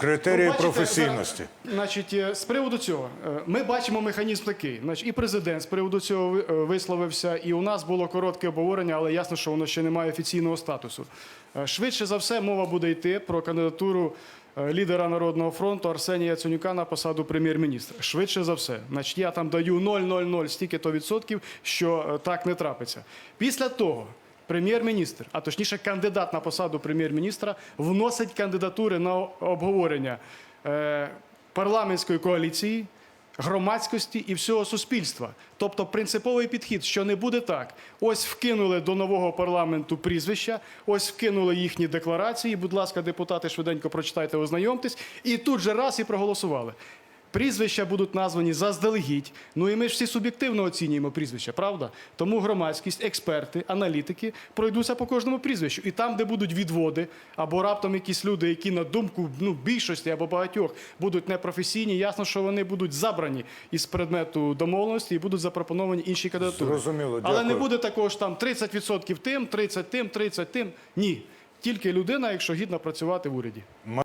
Критерії Ну, професійності. Значить, е, з приводу цього, е, ми бачимо механізм такий. Значить, і президент з приводу цього е, висловився, і у нас було коротке обговорення, але ясно, що воно ще не має офіційного статусу. Швидше за все, мова буде йти про кандидатуру лідера Народного фронту Арсенія Яценюка на посаду прем'єр-міністра. Швидше за все. Значить, я там даю 0,00 стільки то відсотків, що так не трапиться. Після того. Прем'єр-міністр, а точніше кандидат на посаду прем'єр-міністра, вносить кандидатури на обговорення е, парламентської коаліції, громадськості і всього суспільства. Тобто принциповий підхід, що не буде так. Ось вкинули до нового парламенту прізвища, ось вкинули їхні декларації. Будь ласка, депутати, швиденько прочитайте, ознайомтесь, і тут же раз і проголосували. Прізвища будуть названі заздалегідь. Ну і ми ж всі суб'єктивно оцінюємо прізвища, правда? Тому громадськість, експерти, аналітики пройдуться по кожному прізвищу. І там, де будуть відводи, або раптом якісь люди, які на думку ну, більшості або багатьох будуть непрофесійні, ясно, що вони будуть забрані із предмету домовленості і будуть запропоновані інші кандидатури. Зрозуміло, Але не буде такого ж там 30% тим, 30 тим, 30 тим. Ні. Тільки людина, якщо гідно працювати в уряді.